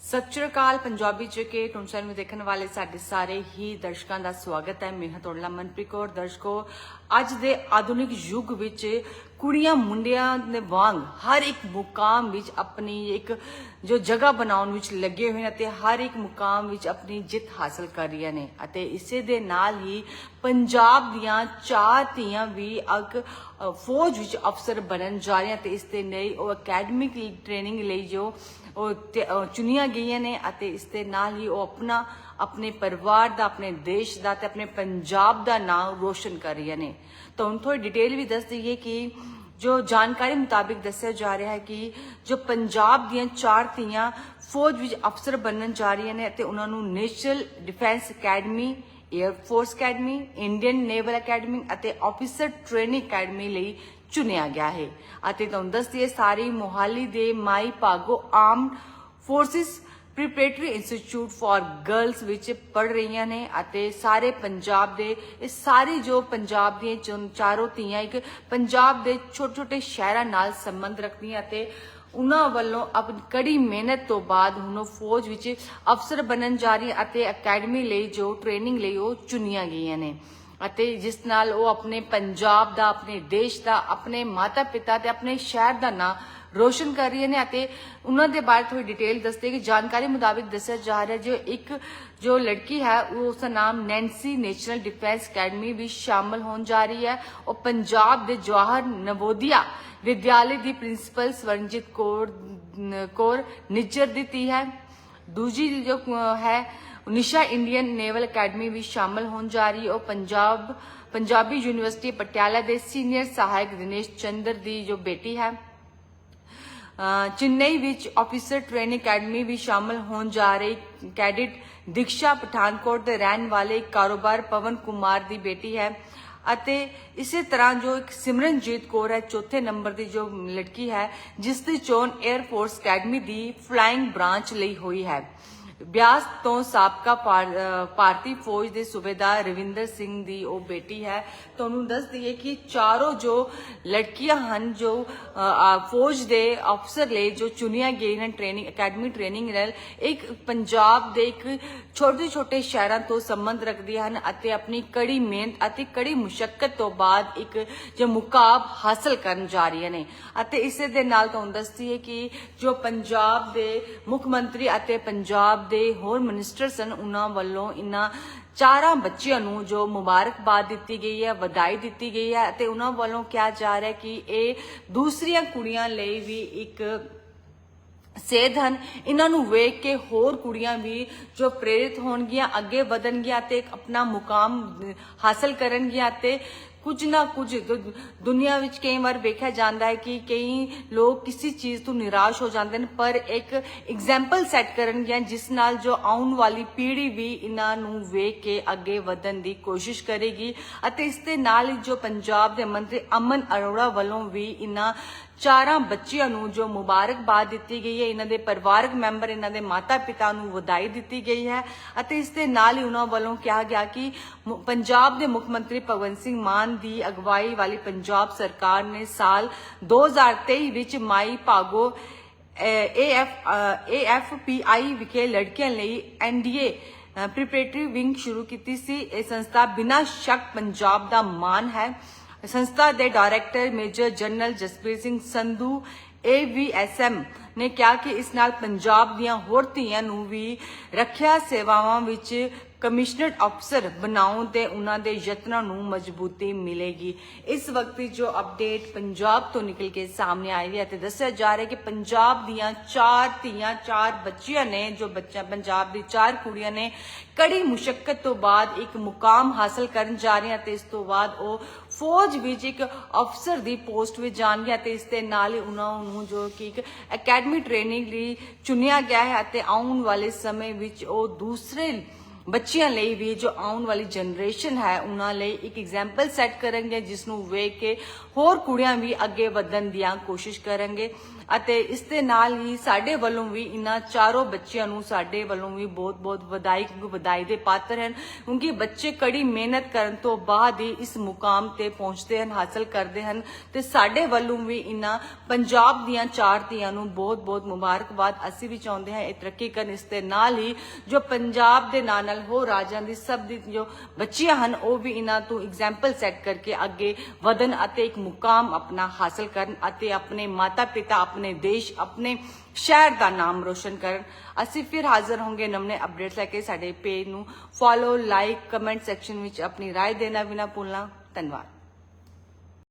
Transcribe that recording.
ਸਤਿ ਸ਼੍ਰੀ ਅਕਾਲ, ਪੰਜਾਬੀ ਚ ਕੇ ਟੁੰਸਰ ਨੂੰ ਦੇਖਣ ਵਾਲੇ ਸਾਡੇ ਸਾਰੇ ਹੀ ਦਰਸ਼ਕਾਂ ਦਾ ਸਵਾਗਤ ਹੈ। ਮੈਂ ਹਾਂ ਤੁਹਾਡਾ ਮਨਪ੍ਰੀਤ ਕੌਰ, ਦਰਸ਼ਕੋ ਅੱਜ ਦੇ ਆਧੁਨਿਕ ਯੁੱਗ ਵਿੱਚ ਕੁੜੀਆਂ ਮੁੰਡਿਆਂ ਦੇ ਵਾਂਗ ਹਰ ਇੱਕ ਮੁਕਾਮ ਵਿੱਚ ਆਪਣੀ ਇੱਕ ਜੋ ਜਗ੍ਹਾ ਬਣਾਉਣ ਵਿੱਚ ਲੱਗੇ ਹੋਏ ਨੇ ਅਤੇ ਹਰ ਇੱਕ ਮੁਕਾਮ ਵਿੱਚ ਆਪਣੀ ਜਿੱਤ ਹਾਸਲ ਕਰ ਰਹੀਆਂ ਨੇ ਅਤੇ ਇਸੇ ਦੇ ਨਾਲ ਹੀ ਪੰਜਾਬ ਦੀਆਂ ਚਾਰ ਧੀਆਂ ਵੀ ਇੱਕ ਫੌਜ ਵਿੱਚ ਅਫਸਰ ਬਣਨ ਜਾ ਰਹੀਆਂ ਤੇ ਇਸ ਦੇ ਲਈ ਉਹ ਅਕੈਡਮਿਕ ਟ੍ਰੇਨਿੰਗ ਲਈ ਜੋ ਉਹ ਚੁਣੀਆਂ ਗਈਆਂ ਨੇ ਅਤੇ ਇਸ ਦੇ ਨਾਲ ਹੀ ਉਹ ਆਪਣਾ ਆਪਣੇ ਪਰਿਵਾਰ ਦਾ, ਆਪਣੇ ਦੇਸ਼ ਦਾ ਤੇ ਆਪਣੇ ਪੰਜਾਬ ਦਾ ਨਾਮ ਰੋਸ਼ਨ ਕਰ ਰਹੀਆਂ ਨੇ। ਤਾਂ ਹੁਣ ਥੋੜੀ ਡਿਟੇਲ ਵੀ ਦੱਸ ਦਈਏ ਕਿ ਜੋ ਜਾਣਕਾਰੀ ਮੁਤਾਬਿਕ ਦੱਸਿਆ ਜਾ ਰਿਹਾ ਹੈ ਕਿ ਜੋ ਪੰਜਾਬ ਦੀਆਂ ਚਾਰ ਧੀਆਂ ਫੌਜ ਵਿੱਚ ਅਫਸਰ ਬਣਨ ਜਾ ਰਹੀਆਂ ਨੇ ਅਤੇ ਉਹਨਾਂ ਨੂੰ National Defence Academy Air Force Academy Indian Naval Academy ਅਤੇ ਆਫੀਸਰ ਟ੍ਰੇਨਿੰਗ ਅਕੈਡਮੀ ਲਈ ਚੁਣਿਆ ਗਿਆ ਹੈ। ਅਤੇ ਤੁਹਾਨੂੰ ਦੱਸਦੀਏ ਸਾਰੀ ਮੋਹਾਲੀ ਦੇ Mai Bhago armed forces preparatory institute for girls ਵਿੱਚ ਪੜ ਰਹੀਆਂ ਨੇ ਅਤੇ ਸਾਰੇ ਪੰਜਾਬ ਦੇ, ਇਹ ਸਾਰੀ ਜੋ ਪੰਜਾਬ ਦੀਆਂ ਚਾਰੋਂ ਧੀਆਂ ਇੱਕ ਪੰਜਾਬ ਦੇ ਛੋਟੇ ਛੋਟੇ ਸ਼ਹਿਰਾਂ ਨਾਲ ਸੰਬੰਧ ਰੱਖਦੀਆਂ ਅਤੇ ਉਹਨਾਂ ਵੱਲੋਂ ਆਪਣੀ ਕੜੀ ਮਿਹਨਤ ਤੋਂ ਬਾਅਦ ਹੁਣ ਉਹ ਫੌਜ ਵਿੱਚ ਅਫਸਰ ਬਣਨ ਜਾ ਰਹੀ ਅਤੇ ਅਕੈਡਮੀ ਲਈ ਜੋ ਟ੍ਰੇਨਿੰਗ ਲਈ ਉਹ ਚੁਣੀਆਂ ਗਈਆਂ ਨੇ ਅਤੇ ਜਿਸ ਨਾਲ ਉਹ ਆਪਣੇ ਪੰਜਾਬ ਦਾ, ਆਪਣੇ ਦੇਸ਼ ਦਾ, ਆਪਣੇ ਮਾਤਾ ਪਿਤਾ ਤੇ ਆਪਣੇ ਸ਼ਹਿਰ ਦਾ ਨਾਂ ਰੋਸ਼ਨ ਕਰ ਰਹੀਆਂ ਨੇ ਅਤੇ ਉਹਨਾਂ ਦੇ ਬਾਰੇ ਥੋੜੀ ਡਿਟੇਲ ਦੱਸਦੇ ਕਿ ਜਾਣਕਾਰੀ ਮੁਤਾਬਿਕ ਦੱਸਿਆ ਜਾ ਰਿਹਾ ਜੋ ਇੱਕ, ਜੋ ਲੜਕੀ ਹੈ ਉਹ ਉਸ ਦਾ ਨਾਮ ਨੈਂਸੀ ਨੈਸ਼ਨਲ ਡਿਫੈਂਸ ਅਕੈਡਮੀ ਵੀ ਸ਼ਾਮਲ ਹੋਣ ਜਾ ਰਹੀ ਹੈ। ਉਹ ਪੰਜਾਬ ਦੇ ਜਵਾਹਰ ਨਵੋਦਿਆ ਵਿਦਿਆਲੇ ਦੀ ਪ੍ਰਿੰਸੀਪਲ ਸਵਰਨਜੀਤ ਕੌਰ ਕੌਰ ਨਿੱਜਰ ਦੀ ਧੀ ਹੈ। ਦੂਜੀ ਜੋ ਹੈ ਨਿਸ਼ਾ ਇੰਡੀਅਨ ਨੇਵਲ ਅਕੈਡਮੀ ਵੀ ਸ਼ਾਮਲ ਹੋਣ ਜਾ ਰਹੀ ਹੈ। ਉਹ ਪੰਜਾਬ, ਪੰਜਾਬੀ ਯੂਨੀਵਰਸਿਟੀ ਪਟਿਆਲਾ ਦੇ ਸੀਨੀਅਰ ਸਹਾਇਕ ਦਿਨੇਸ਼ ਚੰਦਰ ਦੀ ਜੋ ਬੇਟੀ ਹੈ। ਚੇਨਈ ਵਿੱਚ ਆਫੀਸਰ ਟ੍ਰੇਨਿੰਗ ਅਕੈਡਮੀ ਵੀ ਸ਼ਾਮਲ ਹੋਣ ਜਾ ਰਹੀ। ਕੈਡਿਟ ਦਿਕਸ਼ਾ ਪਠਾਨਕੋਟ ਦੇ ਰਹਿਣ ਵਾਲੇ ਕਾਰੋਬਾਰ ਪਵਨ ਕੁਮਾਰ ਦੀ ਬੇਟੀ ਹੈ ਅਤੇ ਇਸੇ ਤਰ੍ਹਾਂ ਜੋ ਇੱਕ ਸਿਮਰਨਜੀਤ ਕੌਰ ਹੈ, ਚੌਥੇ ਨੰਬਰ ਦੀ ਜੋ ਲੜਕੀ ਹੈ, ਜਿਸ ਦੀ ਚੋਣ 에ਅਰ ਫੋਰਸ ਅਕੈਡਮੀ ਦੀ ਫਲਾਈਂਗ ਬ੍ਰਾਂਚ ਲਈ ਹੋਈ ਹੈ। ਬਿਆਸ ਤੋਂ ਸਾਬਕਾ ਭਾਰ- ਭਾਰਤੀ ਫੌਜ ਦੇ ਸੂਬੇਦਾਰ ਰਵਿੰਦਰ ਸਿੰਘ ਦੀ ਉਹ ਬੇਟੀ ਹੈ। ਤੁਹਾਨੂੰ ਦੱਸ ਦਈਏ ਕਿ ਚਾਰੋਂ ਜੋ ਲੜਕੀਆਂ ਹਨ, ਜੋ ਫੌਜ ਦੇ ਅਫਸਰ ਲਈ ਜੋ ਚੁਣੀਆਂ ਗਈਆਂ ਹਨ, ਟ੍ਰੇਨਿੰਗ, ਅਕੈਡਮੀ ਟ੍ਰੇਨਿੰਗ ਨਾਲ ਇੱਕ ਪੰਜਾਬ ਦੇ ਇੱਕ ਛੋਟੇ ਛੋਟੇ ਸ਼ਹਿਰਾਂ ਤੋਂ ਸੰਬੰਧ ਰੱਖਦੀਆਂ ਹਨ ਅਤੇ ਆਪਣੀ ਕੜੀ ਮਿਹਨਤ ਅਤੇ ਕੜੀ ਮੁਸ਼ਕਲ ਤੋਂ ਬਾਅਦ ਇੱਕ ਜੋ ਮੁਕਾਬ ਹਾਸਲ ਕਰਨ ਜਾ ਰਹੀਆਂ ਨੇ। ਅਤੇ ਇਸੇ ਦੇ ਨਾਲ ਤੁਹਾਨੂੰ ਦੱਸਦੀ ਹੈ ਕਿ ਜੋ ਪੰਜਾਬ ਦੇ ਮੁੱਖ ਮੰਤਰੀ ਅਤੇ ਪੰਜਾਬ ਦੇ ਹੋਰ ਮਿਨਿਸਟਰ ਸਨ, ਉਹਨਾਂ ਵੱਲੋਂ ਇਨ੍ਹਾਂ ਚਾਰਾਂ ਬੱਚਿਆਂ ਨੂੰ ਜੋ ਮੁਬਾਰਕਬਾਦ ਦਿੱਤੀ ਗਈ ਹੈ, ਵਧਾਈ ਦਿੱਤੀ ਗਈ ਹੈ ਅਤੇ ਉਹਨਾਂ ਵੱਲੋਂ ਕਿਹਾ ਜਾ ਰਿਹਾ ਕਿ ਇਹ ਦੂਸਰੀਆਂ ਕੁੜੀਆਂ ਲਈ ਵੀ ਇੱਕ ਸੇਧ ਹਨ। ਇਹਨਾਂ ਨੂੰ ਵੇਖ ਕੇ ਹੋਰ ਕੁੜੀਆਂ ਵੀ ਜੋ ਪ੍ਰੇਰਿਤ ਹੋਣਗੀਆਂ, ਅੱਗੇ ਵਧਣਗੀਆਂ ਤੇ ਆਪਣਾ ਮੁਕਾਮ ਹਾਸਲ ਕਰਨਗੀਆਂ ਤੇ ਕੁਝ ਨਾ ਕੁਝ ਦੁ- ਦੁਨੀਆ ਵਿੱਚ ਕਈ ਵਾਰ ਵੇਖਿਆ ਜਾਂਦਾ ਹੈ ਕਿ ਕਈ ਲੋਕ ਕਿਸੇ ਚੀਜ਼ ਤੋਂ ਨਿਰਾਸ਼ ਹੋ ਜਾਂਦੇ ਨੇ ਪਰ ਇੱਕ ਐਗਜ਼ਾਮਪਲ ਸੈੱਟ ਕਰਨਗੀਆਂ ਜਿਸ ਨਾਲ ਜੋ ਆਉਣ ਵਾਲੀ ਪੀੜ੍ਹੀ ਵੀ ਇਹਨਾਂ ਨੂੰ ਵੇਖ ਕੇ ਅੱਗੇ ਵਧਣ ਦੀ ਕੋਸ਼ਿਸ਼ ਕਰੇਗੀ ਅਤੇ ਇਸ ਦੇ ਨਾਲ ਹੀ ਜੋ ਪੰਜਾਬ ਦੇ ਮੰਤਰੀ ਅਮਨ ਅਰੋੜਾ ਵੱਲੋਂ ਵੀ ਇਹਨਾਂ ਚਾਰਾਂ ਬੱਚਿਆਂ ਨੂੰ ਜੋ ਮੁਬਾਰਕਬਾਦ ਦਿੱਤੀ ਗਈ ਹੈ, ਇਹਨਾਂ ਦੇ ਪਰਿਵਾਰਕ ਮੈਂਬਰ, ਇਹਨਾਂ ਦੇ ਮਾਤਾ-ਪਿਤਾ ਨੂੰ ਵਧਾਈ ਦਿੱਤੀ ਗਈ ਹੈ ਅਤੇ ਇਸ ਦੇ ਨਾਲ ਹੀ ਉਹਨਾਂ ਵੱਲੋਂ ਕਿਹਾ ਗਿਆ ਕਿ ਪੰਜਾਬ ਦੇ ਮੁੱਖ ਮੰਤਰੀ ਭਗਵੰਤ ਸਿੰਘ ਮਾਨ ਦੀ ਅਗਵਾਈ ਵਾਲੀ ਪੰਜਾਬ ਸਰਕਾਰ ਨੇ ਸਾਲ 2023 ਵਿੱਚ ਮਾਈ ਭਾਗੋ ਏਐਫ ਏਐਫਪੀਆਈ ਵਿਖੇ ਲੜਕੀਆਂ ਲਈ ਐਨਡੀਏ ਪ੍ਰੀਪਰੇਟਰੀ ਵਿੰਗ ਸ਼ੁਰੂ ਕੀਤੀ ਸੀ। ਇਹ ਸੰਸਥਾ ਬਿਨਾਂ ਸ਼ੱਕ ਪੰਜਾਬ ਦਾ ਮਾਣ ਹੈ। ਸੰਸਥਾ ਦੇ director major general Jaspreet Singh Sandhu AVSM ਨੇ ਕਿਹਾ ਕਿ ਇਸ ਨਾਲ ਪੰਜਾਬ ਦੀਆਂ ਹੋਰ ਧੀਆਂ ਨੂੰ ਵੀ ਰੱਖਿਆ ਸੇਵਾਵਾਂ ਵਿੱਚ ਕਮਿਸ਼ਨਰਡ ਅਫਸਰ ਬਣਾਉਣ ਤੇ ਉਹਨਾਂ ਦੇ ਯਤਨਾਂ ਨੂੰ ਮਜ਼ਬੂਤੀ ਮਿਲੇਗੀ। ਇਸ ਵਕਤ ਜੋ ਅਪਡੇਟ ਪੰਜਾਬ ਤੋਂ ਨਿਕਲ ਕੇ ਸਾਹਮਣੇ ਆਈ ਹੈ ਤੇ ਦੱਸਿਆ ਜਾ ਰਿਹਾ ਹੈ ਕਿ ਪੰਜਾਬ ਦੀਆਂ ਚਾਰ ਧੀਆਂ, ਚਾਰ ਬੱਚੀਆਂ ਨੇ, ਜੋ ਬੱਚਾ ਪੰਜਾਬ ਦੀ ਚਾਰ ਕੁੜੀਆਂ ਨੇ, ਕੜੀ ਮੁਸ਼ਕਲ ਤੋਂ ਬਾਅਦ ਇੱਕ ਮੁਕਾਮ ਹਾਸਲ ਕਰਨ ਜਾ ਰਹੀਆਂ ਤੇ ਇਸ ਤੋਂ ਬਾਅਦ ਉਹ ਫੌਜ ਵਿੱਚ ਇੱਕ ਅਫਸਰ ਦੀ ਪੋਸਟ ਵਿੱਚ ਜਾਣਗੇ ਅਤੇ ਇਸ ਦੇ ਨਾਲ ਹੀ ਉਹਨਾਂ ਨੂੰ ਜੋ ਕਿ ਇੱਕ ਅਕੈਡਮੀ ਟ੍ਰੇਨਿੰਗ ਲਈ ਚੁਣਿਆ ਗਿਆ ਹੈ ਅਤੇ ਆਉਣ ਵਾਲੇ ਸਮੇਂ ਵਿੱਚ ਉਹ ਦੂਸਰੇ ਬੱਚਿਆਂ ਲਈ ਵੀ ਜੋ ਆਉਣ ਵਾਲੀ ਜਨਰੇਸ਼ਨ ਹੈ, ਉਹਨਾਂ ਲਈ ਇੱਕ ਐਗਜ਼ਾਮਪਲ ਸੈੱਟ ਕਰਨਗੇ ਜਿਸ ਨੂੰ ਵੇਖ ਕੇ ਹੋਰ ਕੁੜੀਆਂ ਵੀ ਅੱਗੇ ਵਧਣ ਦੀਆਂ ਕੋਸ਼ਿਸ਼ ਕਰਨਗੇ। ਅਤੇ ਇਸ ਦੇ ਨਾਲ ਹੀ ਸਾਡੇ ਵੱਲੋਂ ਵੀ ਇਨ੍ਹਾਂ ਚਾਰੋਂ ਬੱਚਿਆਂ ਨੂੰ ਸਾਡੇ ਵੱਲੋਂ ਵੀ ਬਹੁਤ-ਬਹੁਤ ਵਧਾਈ, ਕਿਉਂਕਿ ਵਧਾਈ ਦੇ ਪਾਤਰ ਹਨ। ਕਿਉਂਕਿ ਬੱਚੇ ਕੜੀ ਮਿਹਨਤ ਕਰਨ ਤੋਂ ਬਾਅਦ ਹੀ ਇਸ ਮੁਕਾਮ ਤੇ ਪਹੁੰਚਦੇ ਹਨ, ਹਾਸਲ ਕਰਦੇ ਹਨ। ਤੇ ਸਾਡੇ ਵੱਲੋਂ ਵੀ ਇਨ੍ਹਾਂ ਪੰਜਾਬ ਦੀਆਂ ਚਾਰ ਧੀਆਂ ਨੂੰ ਬਹੁਤ-ਬਹੁਤ ਮੁਬਾਰਕਬਾਦ। ਅਸੀਂ ਵੀ ਚਾਹੁੰਦੇ ਹਾਂ ਇਹ ਤਰੱਕੀ ਕਰਨ। ਇਸ ਦੇ ਨਾਲ ਹੀ ਜੋ ਪੰਜਾਬ ਦੇ ਨਾਲ ਨਾਲ ਹੋ ਰਾਜਾਂ ਦੀ ਸਭ ਦੀ ਜੋ ਬੱਚੀਆਂ ਹਨ ਉਹ ਵੀ ਇਹਨਾਂ ਤੋਂ ਐਗਜ਼ਾਮਪਲ ਸੈੱਟ ਕਰਕੇ ਅੱਗੇ ਵਧਣ ਅਤੇ ਇੱਕ ਮੁਕਾਮ ਆਪਣਾ ਹਾਸਲ ਕਰਨ ਅਤੇ ਆਪਣੇ ਮਾਤਾ ਪਿਤਾ ਆਪਣੇ ਦੇਸ਼ ਆਪਣੇ ਸ਼ਹਿਰ ਦਾ ਨਾਮ ਰੋਸ਼ਨ ਕਰਨ ਅਸੀਂ ਫਿਰ ਹਾਜ਼ਰ ਹੋਵਾਂਗੇ ਨਵੇਂ ਅਪਡੇਟਸ ਲੈ ਕੇ ਸਾਡੇ ਪੇਜ ਨੂੰ ਫੋਲੋ ਲਾਈਕ ਕਮੈਂਟ ਸੈਕਸ਼ਨ ਵਿੱਚ ਆਪਣੀ رائے ਦੇਣਾ ਵੀ ਨਾ ਭੁੱਲਣਾ ਧੰਨਵਾਦ